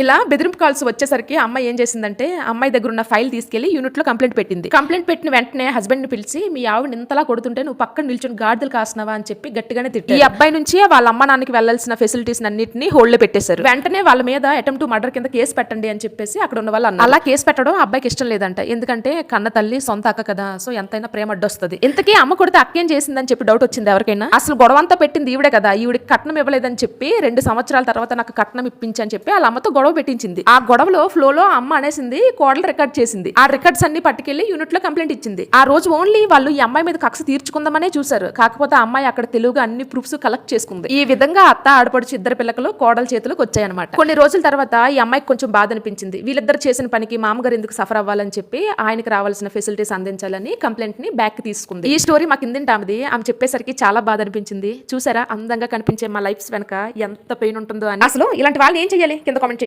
ఇలా బెదిరింపు కాల్స్ వచ్చేసరికి అమ్మాయి ఏం చేసిందంటే అమ్మాయి దగ్గర ఉన్న ఫైల్ తీసుకెళ్ళి యూనిట్లో కంప్లైంట్ పెట్టింది. కంప్లైంట్ పెట్టిన వెంటనే హస్బెండ్ని పిలిచి మీ ఆవిడ ఇంతలా కొడుతుంటే నువ్వు పక్కన నిల్చొని గాడిదలు కాసినవా అని చెప్పి గట్టిగానే తిట్టి ఈ అబ్బాయి నుంచి వాళ్ళ అమ్మ నాన్నకి వెళ్ళాల్సిన ఫెసిలిటీస్ అన్నింటినీ హోల్డ్లో పెట్టేశారు. వెంటనే వాళ్ళ మీద అటెంప్ట్ మర్డర్ కింద కేసు పెట్టండి అని చెప్పేసి అక్కడ ఉన్న వాళ్ళు అలా కేసు పెట్టడం అబ్బాయికి ఇష్టం లేదంట. ఎందుకంటే కన్న తల్లి సొంత అక్క కదా సో ఎంతైనా ప్రేమ అడ్డొస్తుంది. ఇంతకీ అమ్మ కొడితే అక్కేం చేసిందని చెప్పి డౌట్ వచ్చింది ఎవరికైనా? అసలు గొడవ అంతా పెట్టింది ఈవిడే కదా ఈవిడికి కట్నం ఇవ్వలేదని చెప్పి రెండు సంవత్సరాల తర్వాత నాకు కట్నం ఇప్పించని చెప్పి వాళ్ళ అమ్మతో గొడవ పెట్టించింది. ఆ గొడవలో ఫ్లోలో అమ్మ అనేసింది కోడలు రికార్డ్ చేసింది. ఆ రికార్డ్స్ అన్ని పట్టుకెళ్ళి యూనిట్లో కంప్లైంట్ ఇచ్చింది. ఆ రోజు ఓన్లీ వాళ్ళు ఈ అమ్మాయి మీద కక్ష తీర్చుకుందామనే చూశారు. కాకపోతే ఆ అమ్మాయి అక్కడ తెలుగుగా అన్ని ప్రూఫ్స్ కలెక్ట్ చేసుకుంది. ఈ విధంగా అత్త ఆడపడుచు ఇద్దరు పిల్లకలు కోడల చేతులకు వచ్చాయన్నమాట. కొన్ని రోజుల తర్వాత ఈ అమ్మాయికి కొంచెం బాధ అనిపించింది వీళ్ళిద్దరు చేసిన పనికి మామగారు ఎందుకు సఫర్ అవ్వాలని చెప్పి ఆయనకి రావాల్సిన ఫెసిలిటీస్ అందించాలని కంప్లైంట్ని బ్యాక్ తీసుకుంది. ఈ స్టోరీ మాకు ఇందింటామది ఆమె చెప్పేసరికి చాలా బాధ అనిపించింది చూసారా? అందంగా కనిపించే మా లైఫ్స్ వెనక ఎంత పెయిన్ ఉంటుందో అని. అసలు ఇలాంటి వాళ్ళని ఏం చేయాలి కింద కామెంట్